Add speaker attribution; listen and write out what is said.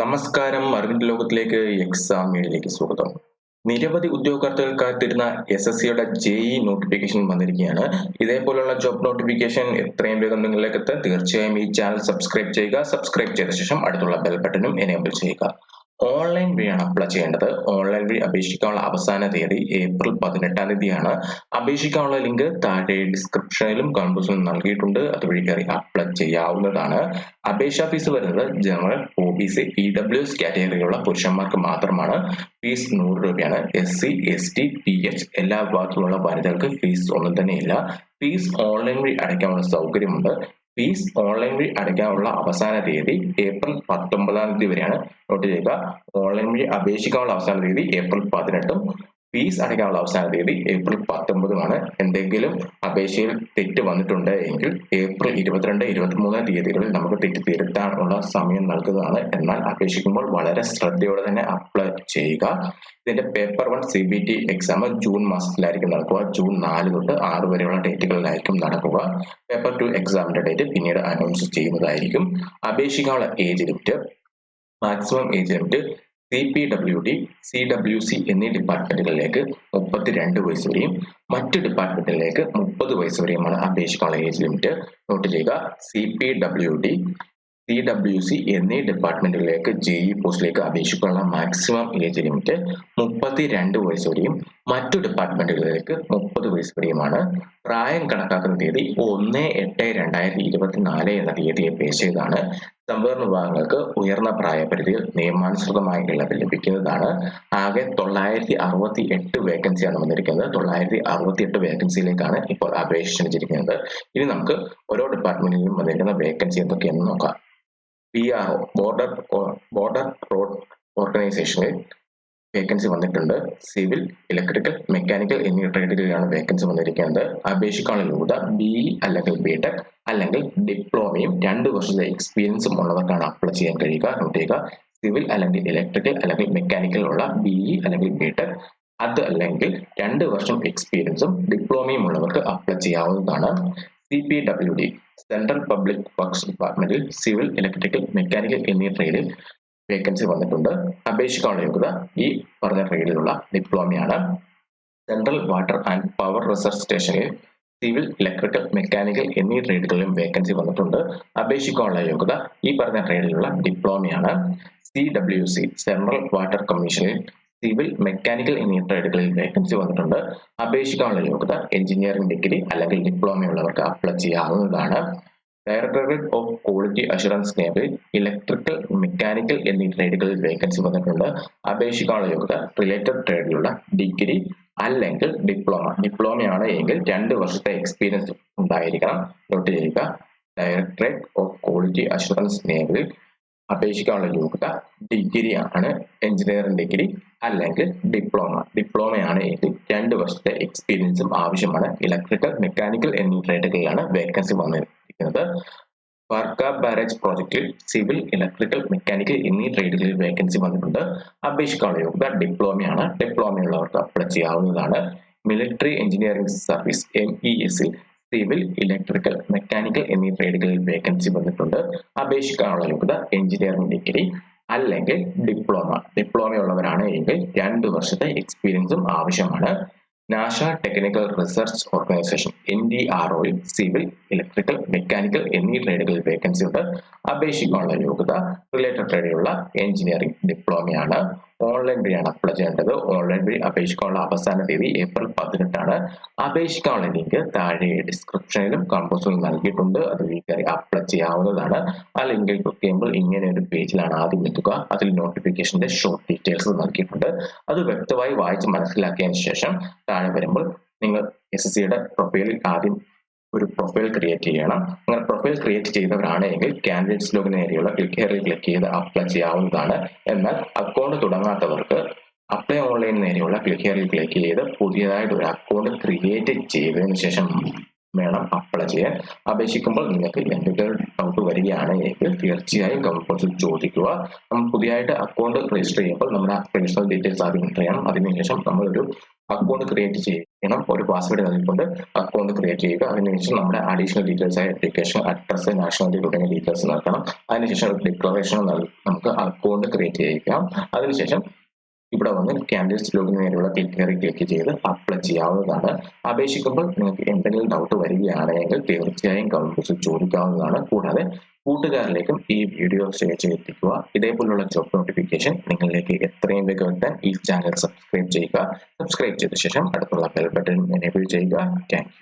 Speaker 1: നമസ്കാരം അറിവിന്റെ ലോകത്തിലേക്ക് എക്സാം സ്വാഗതം. നിരവധി ഉദ്യോഗാർത്ഥികൾ കാത്തിരുന്ന എസ് എസ് സിയുടെ ജെ ഇ നോട്ടിഫിക്കേഷൻ വന്നിരിക്കുകയാണ്. ഇതേപോലുള്ള ജോബ് നോട്ടിഫിക്കേഷൻ എത്രയും വേഗം നിങ്ങളിലേക്ക് എത്താൻ തീർച്ചയായും ഈ ചാനൽ സബ്സ്ക്രൈബ് ചെയ്യുക. സബ്സ്ക്രൈബ് ചെയ്ത ശേഷം അടുത്തുള്ള ബെൽ ബട്ടനും എനേബിൾ ചെയ്യുക. ഓൺലൈൻ വഴിയാണ് അപ്ലൈ ചെയ്യേണ്ടത്. ഓൺലൈൻ വഴി അപേക്ഷിക്കാനുള്ള അവസാന തീയതി ഏപ്രിൽ പതിനെട്ടാം തീയതിയാണ്. അപേക്ഷിക്കാനുള്ള ലിങ്ക് താഴെ ഡിസ്ക്രിപ്ഷനിലും കമ്പോസിലും നൽകിയിട്ടുണ്ട്. അതുവഴി കയറി അപ്ലൈ ചെയ്യാവുന്നതാണ്. അപേക്ഷാ ഫീസ് വരുന്നത് general O B C E W S കാറ്റഗറിയിലുള്ള പുരുഷന്മാർക്ക് മാത്രമാണ്. ഫീസ് നൂറ് രൂപയാണ്. S C S T P H എല്ലാ വിഭാഗത്തിലുള്ള വനിതകൾക്ക് ഫീസ് ഒന്നും തന്നെയില്ല. ഫീസ് ഓൺലൈൻ വഴി അടയ്ക്കാനുള്ള സൗകര്യമുണ്ട്. ഫീസ് ഓൺലൈൻ വഴി അടയ്ക്കാനുള്ള അവസാന തീയതി ഏപ്രിൽ പത്തൊമ്പതാം തീയതി വരെയാണ് നോട്ട് ചെയ്യുക. ഓൺലൈൻ വഴി അപേക്ഷിക്കാനുള്ള അവസാന തീയതി ഏപ്രിൽ പതിനെട്ടും ഫീസ് അടയ്ക്കാനുള്ള അവസാന തീയതി ഏപ്രിൽ പത്തൊമ്പതുമാണ്. എന്തെങ്കിലും അപേക്ഷയിൽ തെറ്റ് വന്നിട്ടുണ്ട് എങ്കിൽ ഏപ്രിൽ ഇരുപത്തിരണ്ട് ഇരുപത്തിമൂന്ന് തീയതികളിൽ നമുക്ക് തെറ്റ് തിരുത്താനുള്ള സമയം നൽകുന്നതാണ്. എന്നാൽ അപേക്ഷിക്കുമ്പോൾ വളരെ ശ്രദ്ധയോടെ തന്നെ അപ്ലൈ ചെയ്യുക. ഇതിന്റെ paper one C B T exam June മാസത്തിലായിരിക്കും നടക്കുക. ജൂൺ നാല് തൊട്ട് ആറ് വരെയുള്ള ഡേറ്റുകളിലായിരിക്കും നടക്കുക. പേപ്പർ ടു എക്സാമിന്റെ ഡേറ്റ് പിന്നീട് അനൗൺസ് ചെയ്യുന്നതായിരിക്കും. അപേക്ഷിക്കാനുള്ള age limit maximum age limit C P W D C W C എന്നീ ഡിപ്പാർട്ട്മെന്റുകളിലേക്ക് മുപ്പത്തിരണ്ട് വയസ്സ് വരെയും മറ്റ് ഡിപ്പാർട്ട്മെന്റിലേക്ക് മുപ്പത് വയസ്സ് വരെയുമാണ് അപേക്ഷിക്കാനുള്ള ഏജ് ലിമിറ്റ് നോട്ട് ചെയ്യുക. C P W D C W C എന്നീ ഡിപ്പാർട്ട്മെന്റുകളിലേക്ക് ജെഇ പോസ്റ്റിലേക്ക് അപേക്ഷിക്കാനുള്ള മാക്സിമം ഏജ് ലിമിറ്റ് മുപ്പത്തി രണ്ട് വയസ്സ് വരെയും മറ്റു ഡിപ്പാർട്ട്മെന്റുകളിലേക്ക് മുപ്പത് വയസ്സ് വരെയുമാണ് പ്രായം കണക്കാക്കുന്ന തീയതി ഒന്ന് എട്ട് രണ്ടായിരത്തി ഇരുപത്തിനാല് എന്ന തീയതിയെ ബേസ് ചെയ്താണ് സംവരണ വിഭാഗങ്ങൾക്ക് ഉയർന്ന പ്രായപരിധി നിയമാനുസൃതമായ ഇളവ് ലഭിക്കുന്നതാണ്. ആകെ തൊള്ളായിരത്തി അറുപത്തി എട്ട് വേക്കൻസിയാണ് വന്നിരിക്കുന്നത്. തൊള്ളായിരത്തി അറുപത്തി എട്ട് വേക്കൻസിയിലേക്കാണ് ഇപ്പോൾ അപേക്ഷിച്ചിരിക്കുന്നത് ഇനി നമുക്ക് ഓരോ ഡിപ്പാർട്ട്മെന്റിലും വന്നിരിക്കുന്ന വേക്കൻസി എന്തൊക്കെയാണെന്ന് നോക്കാം. P R O border border road ഓർഗനൈസേഷനിൽ വേക്കൻസി വന്നിട്ടുണ്ട്. സിവിൽ ഇലക്ട്രിക്കൽ മെക്കാനിക്കൽ എന്നീ ട്രേഡുകളിലാണ് വേക്കൻസി വന്നിരിക്കുന്നത്. അപേക്ഷിക്കാനുള്ള യോഗ്യത ബി അല്ലെങ്കിൽ ബി ടെക് അല്ലെങ്കിൽ ഡിപ്ലോമയും രണ്ട് വർഷത്തെ എക്സ്പീരിയൻസും ഉള്ളവർക്കാണ് അപ്ലൈ ചെയ്യാൻ കഴിയുക നോട്ട് ചെയ്യുക. സിവിൽ അല്ലെങ്കിൽ ഇലക്ട്രിക്കൽ അല്ലെങ്കിൽ മെക്കാനിക്കൽ ഉള്ള ബി അല്ലെങ്കിൽ ബി ടെക് അത് അല്ലെങ്കിൽ രണ്ട് വർഷം എക്സ്പീരിയൻസും ഡിപ്ലോമയും ഉള്ളവർക്ക് അപ്ലൈ ചെയ്യാവുന്നതാണ്. C P W D central public works ഡിപ്പാർട്ട്മെന്റിൽ സിവിൽ ഇലക്ട്രിക്കൽ മെക്കാനിക്കൽ എന്നീ ട്രേഡിൽ വേക്കൻസി വന്നിട്ടുണ്ട്. അപേക്ഷിക്കാനുള്ള യോഗ്യത ഈ പറഞ്ഞ ട്രേഡിലുള്ള ഡിപ്ലോമയാണ് central water and power research സ്റ്റേഷനിൽ സിവിൽ ഇലക്ട്രിക്കൽ മെക്കാനിക്കൽ എന്നീ ട്രേഡുകളിലും വേക്കൻസി വന്നിട്ടുണ്ട്. അപേക്ഷിക്കാനുള്ള യോഗ്യത ഈ പറഞ്ഞ ട്രേഡിലുള്ള ഡിപ്ലോമയാണ് C W C central water കമ്മീഷനിൽ സിവിൽ മെക്കാനിക്കൽ എന്നീ ട്രേഡുകളിൽ വേക്കൻസി വന്നിട്ടുണ്ട്. അപേക്ഷിക്കാനുള്ള യോഗ്യത എഞ്ചിനീയറിംഗ് ഡിഗ്രി അല്ലെങ്കിൽ ഡിപ്ലോമയുള്ളവർക്ക് അപ്ലൈ ചെയ്യാവുന്നതാണ്. Directorate of quality assurance naval electrical mechanical എന്നീ ട്രേഡുകളിൽ വേക്കൻസി വന്നിട്ടുണ്ട്. അപേക്ഷിക്കാനുള്ള യോഗ്യത റിലേറ്റഡ് ട്രേഡിലുള്ള ഡിഗ്രി അല്ലെങ്കിൽ ഡിപ്ലോമ ഡിപ്ലോമയാണ് എങ്കിൽ രണ്ട് വർഷത്തെ എക്സ്പീരിയൻസ് ഉണ്ടായിരിക്കണം. നോട്ട് ചെയ്യുക directorate of quality assurance naval അപേക്ഷിക്കാനുള്ള യോഗ്യത ഡിഗ്രി ആണ്. എഞ്ചിനീയറിംഗ് ഡിഗ്രി അല്ലെങ്കിൽ ഡിപ്ലോമ ഡിപ്ലോമയാണ് എങ്കിൽ രണ്ട് വർഷത്തെ എക്സ്പീരിയൻസും ആവശ്യമാണ്. ഇലക്ട്രിക്കൽ മെക്കാനിക്കൽ എന്നീ ട്രേഡുകളിലാണ് വേക്കൻസി വന്നിരിക്കുന്നത് വർക്ക ബാരേജ് പ്രോജക്റ്റിൽ സിവിൽ ഇലക്ട്രിക്കൽ മെക്കാനിക്കൽ എന്നീ ട്രേഡുകളിൽ വേക്കൻസി വന്നിട്ടുണ്ട്. അപേക്ഷിക്കാനുള്ള യോഗ്യത ഡിപ്ലോമയാണ്. ഡിപ്ലോമയുള്ളവർക്ക് അപ്ലൈ ചെയ്യാവുന്നതാണ്. Military engineering service M E എസിൽ സിവിൽ ഇലക്ട്രിക്കൽ മെക്കാനിക്കൽ എന്നീ ട്രേഡുകളിൽ വേക്കൻസി വന്നിട്ടുണ്ട്. അപേക്ഷിക്കാനുള്ള യോഗ്യത എഞ്ചിനീയറിംഗ് ഡിഗ്രി അല്ലെങ്കിൽ ഡിപ്ലോമ. ഡിപ്ലോമ ഉള്ളവരാണ് എങ്കിൽ രണ്ട് വർഷത്തെ എക്സ്പീരിയൻസും ആവശ്യമാണ്. National technical research organisation N D R ഒയിൽ civil electrical mechanical എന്നീ ട്രേഡുകളിൽ വേക്കൻസി ഉണ്ട്. അപേക്ഷിക്കാനുള്ള യോഗ്യത റിലേറ്റഡ് ട്രേഡിലുള്ള എഞ്ചിനീയറിംഗ് ഡിപ്ലോമയാണ്. ഓൺലൈൻ വഴിയാണ് അപ്ലൈ ചെയ്യേണ്ടത്. ഓൺലൈൻ വഴി അപേക്ഷിക്കാനുള്ള അവസാന തീയതി ഏപ്രിൽ പതിനെട്ടാണ്. അപേക്ഷിക്കാനുള്ള ലിങ്ക് താഴെ ഡിസ്ക്രിപ്ഷനിലും കമ്പോസിലും നൽകിയിട്ടുണ്ട്. അത് കയറി അപ്ലൈ ചെയ്യാവുന്നതാണ്. ആ ലിങ്കിൽ ക്ലിക്ക് ചെയ്യുമ്പോൾ ഇങ്ങനെ ഒരു പേജിലാണ് ആദ്യം എത്തുക. അതിൽ നോട്ടിഫിക്കേഷന്റെ ഷോർട്ട് ഡീറ്റെയിൽസ് നൽകിയിട്ടുണ്ട്. അത് വ്യക്തമായി വായിച്ച് മനസ്സിലാക്കിയതിന് ശേഷം താഴെ വരുമ്പോൾ നിങ്ങൾ എസ് എസ് സിയുടെ പ്രൊഫൈലിൽ ആദ്യം ഒരു പ്രൊഫൈൽ ക്രിയേറ്റ് ചെയ്യണം. അങ്ങനെ പ്രൊഫൈൽ ക്രിയേറ്റ് ചെയ്തവരാണ് എങ്കിൽ കാൻഡിഡേറ്റ്സ് ലോഗിൻ നേരെയുള്ള ക്ലിക്ക് ഏറിയ ക്ലിക്ക് ചെയ്ത് അപ്ലൈ ചെയ്യാവുന്നതാണ്. എന്നാൽ അക്കൗണ്ട് തുടങ്ങാത്തവർക്ക് അപ്ലൈ ഓൺലൈൻ നേരെയുള്ള ക്ലിക്ക് ഏറിയ ക്ലിക്ക് ചെയ്ത് പുതിയതായിട്ട് ഒരു അക്കൗണ്ട് ക്രിയേറ്റ് ചെയ്തതിന് ശേഷം വേണം അപ്ലൈ ചെയ്യാൻ. അപേക്ഷിക്കുമ്പോൾ നിങ്ങൾക്ക് എന്തെങ്കിലും ഡൗട്ട് വരികയാണ് എങ്കിൽ തീർച്ചയായും കൗൺസിൽ ചോദിക്കുക. നമ്മൾ പുതിയതായിട്ട് അക്കൗണ്ട് രജിസ്റ്റർ ചെയ്യുമ്പോൾ നമ്മുടെ പേഴ്സണൽ ഡീറ്റെയിൽസ് ആദ്യം എന്റർ ചെയ്യണം. അതിനുശേഷം നമ്മളൊരു അക്കൗണ്ട് ക്രിയേറ്റ് ചെയ്യണം. ഒരു പാസ്വേഡ് നൽകിക്കൊണ്ട് അക്കൗണ്ട് ക്രിയേറ്റ് ചെയ്യുക. അതിനുശേഷം നമ്മുടെ അഡീഷണൽ ഡീറ്റെയിൽസ് ആയ അപ്ലിക്കേഷൻ അഡ്രസ് നാഷണാലിറ്റി തുടങ്ങിയ ഡീറ്റെയിൽസ് നൽകണം അതിനുശേഷം ഒരു ഡിക്ലറേഷൻ നമുക്ക് അക്കൗണ്ട് ക്രിയേറ്റ് ചെയ്യിക്കാം അതിനുശേഷം ഇവിടെ വന്ന് കാൻഡിഡേറ്റ്സ് ലോഗിന് നേരെയുള്ള ക്ലിക്ക് കയറി ക്ലിക്ക് ചെയ്ത് അപ്ലൈ ചെയ്യാവുന്നതാണ്. അപേക്ഷിക്കുമ്പോൾ നിങ്ങൾക്ക് എന്തെങ്കിലും ഡൗട്ട് വരികയാണെങ്കിൽ തീർച്ചയായും കമന്റ് ബോക്സിൽ ചോദിക്കാവുന്നതാണ്. കൂടാതെ കൂട്ടുകാരിലേക്കും ഈ വീഡിയോ ഷെയർ ചെയ്തെത്തിക്കുക ഇതേപോലുള്ള ജോബ് നോട്ടിഫിക്കേഷൻ നിങ്ങളിലേക്ക് എത്രയും വേഗം എത്താൻ ഈ ചാനൽ സബ്സ്ക്രൈബ് ചെയ്യുക. സബ്സ്ക്രൈബ് ചെയ്ത ശേഷം അടുത്തുള്ള ബെൽ ബട്ടൺ എനേബിൾ ചെയ്യുക. താങ്ക്